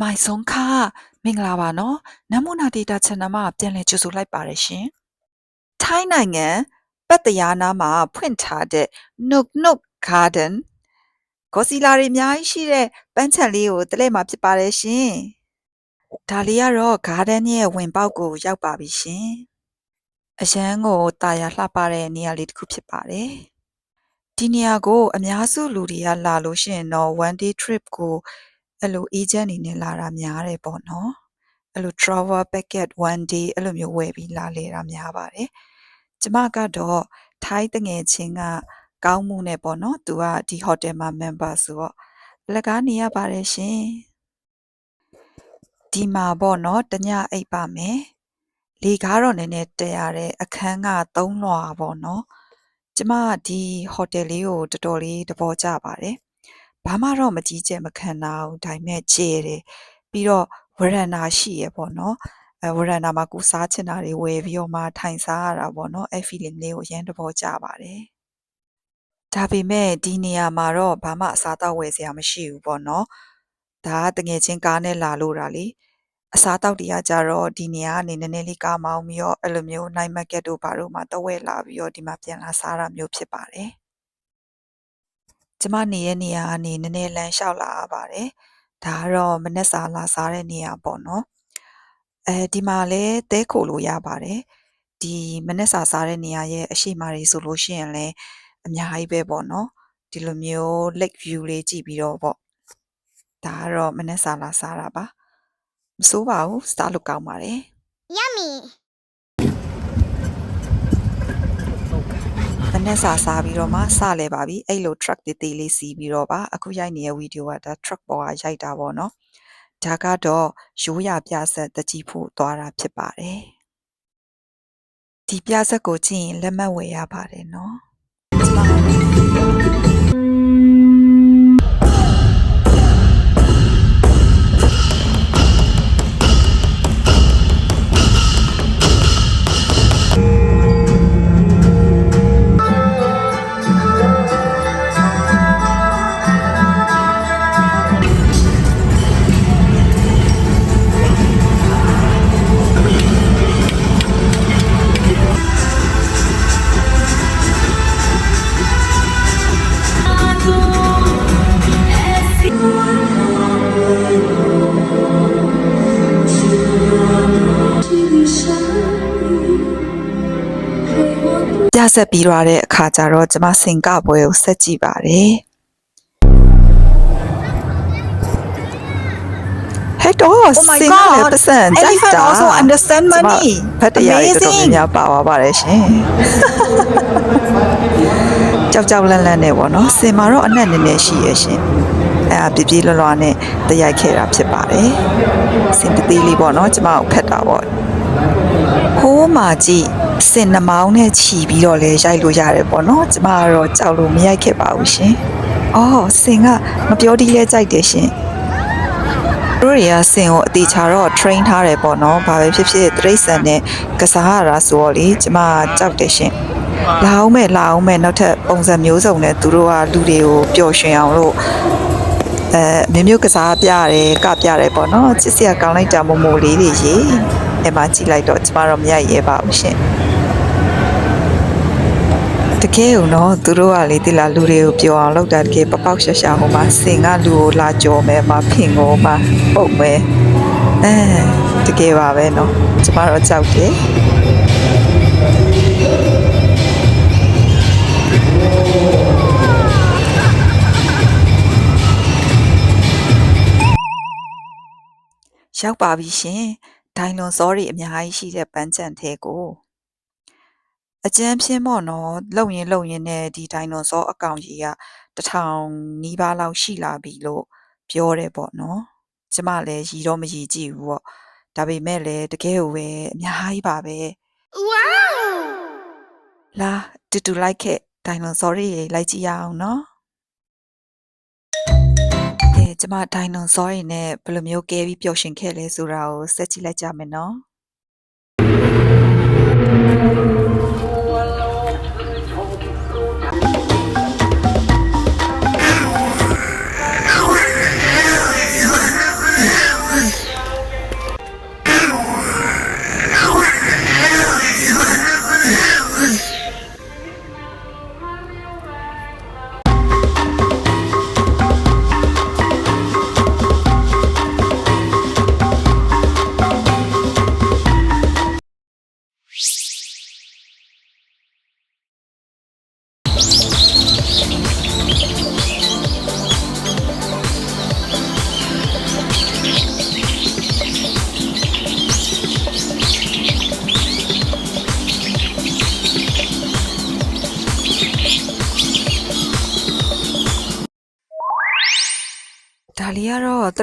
မိုင်ဆုံးခမင်္ဂလာပါနော်နမ်မိုနာဒေတာ channel မှာပြန်လည်ကြိုဆိုလိုက်ပါရရှင်ထိုင်းနိုင်ငံပတ်တရားနာမှာဖွင့်ထားတဲ့ Nook Nook Garden ကိုစီလာတွေအများကြီးရှိတဲ့ပန်းခြံလေးကိုတလဲမှာဖြစ်ပါတယ်ရှင်ဒါလေးကတော့ garden ရဲ့ဝင်ပေါက်ကိုရောက်ပါပြီရှင်အရန်ကိုတာယာလှပတဲ့နေရာလေးတစ်ခုဖြစ်ပါတယ်ဒီနေရာကို အများစုလူတွေကလာလို့ရှိရင်တော့ one day trip ကို အဲ့လို agent အနေနဲ့လာတာများတယ်ပေါ့နော်အဲ့လို travel package one day အဲ့လိုမျိုးဝယ်ပြီးလာလေတာများပါတယ်ကျမကတော့ထိုင်းတငယ်ချင်းကကောင်းမှုနဲ့ပေါ့နော်သူကဒီ hotel မှာ member ဆိုတော့အလကားနေရပါတယ်ရှင်ဒီမှာပေါ့နော်တညအိပ်ပါမယ်လေကားတော့နည်းနည်းတက်ရတဲ့အခန်းက3လွှာပေါ့နော်ကျမဒီဟိုတယ်လေးကိုတော်တော်လေးသဘောကျပါတယ်။ ဘာမှတော့မကြီးကျယ်မခံနိုင်ဘူးဒါပေမဲ့ကျယ်တယ်ပြီးတော့ဝရန်နာရှိရပေါ့နော်အဲဝရန်နာမှာကိုစားချင်တာတွေဝယ်ပြီးတော့မှထိုင်စားရတာပေါ့နော်အဲ feeling လေးကိုအရင်သဘောကျပါတယ်။ဒါပေမဲ့ဒီနေရာမှာတော့ဘာမှအစားအသောက်ဝယ်စရာမရှိဘူးပေါ့နော်။ဒါကတငယ်ချင်းကားနဲ့လာလို့တာလေ။အစားအသောက်တွေကကြတော့ဒီနေရာကနေနည်းနည်းလေးကားမောင်းပြီးတော့အဲ့လိုမျိုး night market တို့ဘာတို့မှာတဝက်လာပြီးတော့ဒီမှာပြန်လာစားတာမျိုးဖြစ်ပါတယ်။ ကျမနေရဲ့နေရာကနေနည်းနည်းလမ်းလျှောက်လာရပါတယ်။ဒါကတော့မနက်စာလာစားတဲ့နေရာပေါ့နော်။အဲဒီမှာလည်းတဲခိုလို့ရပါတယ်။ဒီမနက်စာစားတဲ့နေရာရဲ့အရှိမတွေဆိုလို့ရှိရင်လည်းအများကြီးပဲပေါ့နော်။ဒီလိုမျိုး lake view လေးကြည့်ပြီးတော့ပေါ့။ဒါကတော့မနက်စာလာစားတာပါ။မစိုးပါဘူးစားလို့ကောင်းပါတယ် Yummy. နက်စာစားပြီးတော့မှစလဲပါပြီအဲ့လို truck တေးသေးလေးစီးပြီးတော့ပါအခုရိုက်နေတဲ့ဗီဒီယိုကဒါ truck ပေါ်ကရိုက်တာပေါ့နော်ဒါကတော့ရိုးရပြဆက်တကြီးဖို့သွားတာဖြစ်ပါတယ်ဒီပြဆက်ကိုကြည့်ရင်လက်မှတ်ဝယ်ရပါတယ်နော် ဆက်ပြီးတော့တဲ့အခါကျတော့ကျမစင်ကပွဲကိုဆက်ကြည့်ပါတယ်ဟဲ့တော့ Oh my စင်ကလည်း God. ပတ်စံကြိုက် Elephant တာ also understand ကျမ money. ဖတ်တရားတွေတော်တော်များများပါသွားပါတယ်ရှင်ကြောက်ကြောက်လန့်လန့်နဲ့ပေါ့နော်စင်မာတော့အနက်နည်းနည်းရှိရရှင်အဲအပြပြလွလွနဲ့တရိုက်ခဲ့တာဖြစ်ပါတယ်စင်တသေးလေးပေါ့နော်ကျမကိုဖက်တာပေါ့ဟိုးမာကြည့် စင်နှမောင်းနဲ့ခြီပြီးတော့လဲရိုက်လို့ရတယ်ပေါ့နော်ကျမကတော့ကြောက်လို့မရိုက်ခဲ့ပါဘူးရှင်။အော်စင်ကမပြောဒီလဲကြိုက်တယ်ရှင်။တို့တွေကစင်ကိုအသေးချာတော့ train ထားတယ်ပေါ့နော်။ဘာပဲဖြစ်ဖြစ်တရိတ်ဆန်နဲ့ကစားရတာဆိုတော့လေကျမကြောက်တယ်ရှင်။လာအောင်မဲ့လာအောင်မဲ့နောက်ထပ်ပုံစံမျိုးစုံနဲ့သူတို့ကလူတွေကိုပျော်ရွှင်အောင်လို့အဲမျိုးမျိုးကစားပြရတယ်ကပြရတယ်ပေါ့နော်ချစ်စရာကောင်းလိုက်တာမို့မို့လေးတွေရေ အဲ့မှာကြည့်လိုက်တော့ကျမတော့မရရဲပါဘူးရှင်တကယ်ဦးနော်သူတို့ကလေတိလာလူတွေကိုပျော်အောင်လုပ်တာတကယ်ပပောက်ရှာရှာဟိုမှာစင်ကလူကိုလာကြော်မယ်မှာဖင်ကိုမှာပုတ်မယ်အဲတကယ်ပါပဲနော်ကျမတော့ကြောက်တယ်ရောက်ပါပြီရှင် ဒိုင်လွန်စောတွေအများကြီးရှိတဲ့ပန်းချံထဲကိုအကျန်းဖြင်းပေါ့နော်လုံရင်လုံရင်နဲ့ဒီဒိုင်လွန်စောအကောင်ကြီးကတစ်ထောင်နီးပါးလောက်ရှိလာပြီလို့ပြောတယ်ပေါ့နော်ကျမလည်းရီတော့မရီကြည့်ဘူးပေါ့ဒါပေမဲ့လည်းတကယ်ကိုပဲအများကြီးပါပဲ Wow. လာတူတူလိုက်ခဲ့ဒိုင်လွန်စောတွေလိုက်ကြည့်ရအောင်နော်အဲ ကျမဒိုင်လွန်စောတွေနဲ့ဘယ်လိုမျိုးကဲပြီးပျော်ရွှင်ခဲ့လဲဆိုတာကိုဆက်ကြည့်လိုက်ကြမယ်နော်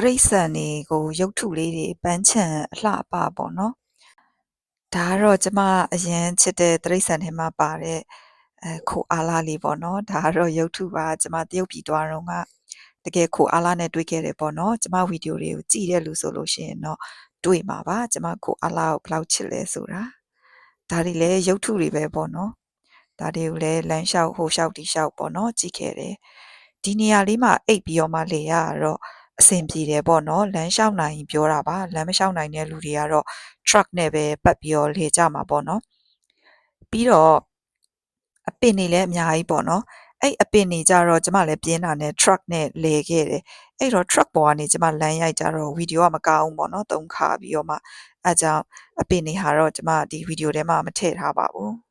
တရိတ်ဆန်တွေကိုရုပ်ထုလေးတွေပန်းချံအလှအပပေါ့နော်ဒါကတော့ကျမအရင်ချစ်တဲ့တရိတ်ဆန်ထဲမှာပါတဲ့အဲခိုအားလာလေးပေါ့နော်ဒါကတော့ရုပ်ထုပါကျမတရုတ်ပြည်သွားတော့ကတကယ်ခိုအားလာနဲ့တွေ့ခဲ့တယ်ပေါ့နော်ကျမဗီဒီယိုတွေကိုကြည့်တဲ့လူဆိုလို့ရှိရင်တော့တွေ့မှာပါကျမခိုအားလာကိုဘယ်လောက်ချစ်လဲဆိုတာဒါတွေလည်းရုပ်ထုတွေပဲပေါ့နော်ဒါတွေကိုလည်းလမ်းလျှောက်ဟိုလျှောက်ဒီလျှောက်ပေါ့နော်ကြည့်ခဲ့တယ်ဒီနေရာလေးမှာအိတ်ပြီးတော့မှလေရတော့ အဆင်ပြေတယ်ပေါ့နော်လမ်းလျှောက်နိုင်ပြောတာပါလမ်းမလျှောက်နိုင်တဲ့လူတွေကတော့ truck နဲ့ပဲပတ်ပြီးတော့လေကြမှာပေါ့နော်ပြီးတော့အပင်တွေလည်းအများကြီးပေါ့နော်အဲ့အပင်တွေကြတော့ကျမလည်းပြင်းတာနဲ့ truck နဲ့လေခဲ့တယ်အဲ့တော့ truck ပေါ်ကနေကျမလမ်းရိုက်ကြတော့ဗီဒီယိုကမကောင်းဘူးပေါ့နော်တုံးခါပြီးတော့မှအဲကြောင့်အပင်တွေဟာတော့ကျမဒီဗီဒီယိုထဲမှာမထည့်ထားပါဘူး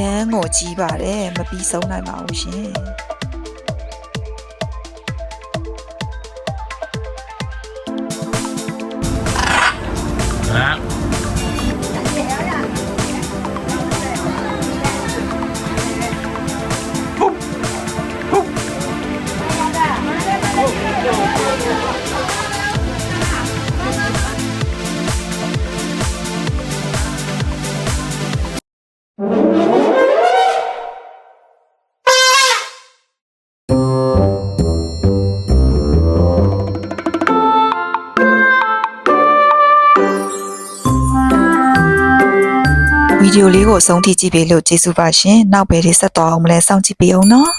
ရန်ကိုကြီးပါတယ်မပြီးဆုံးနိုင်ပါဘူးရှင် ဒီယိုလေးကိုအဆုံးထိကြည့်ပေးလို့ကျေးဇူးပါရှင်နောက်ဘယ်တွေဆက်သွားအောင်မလဲစောင့်ကြည့်ပေးအောင်နော်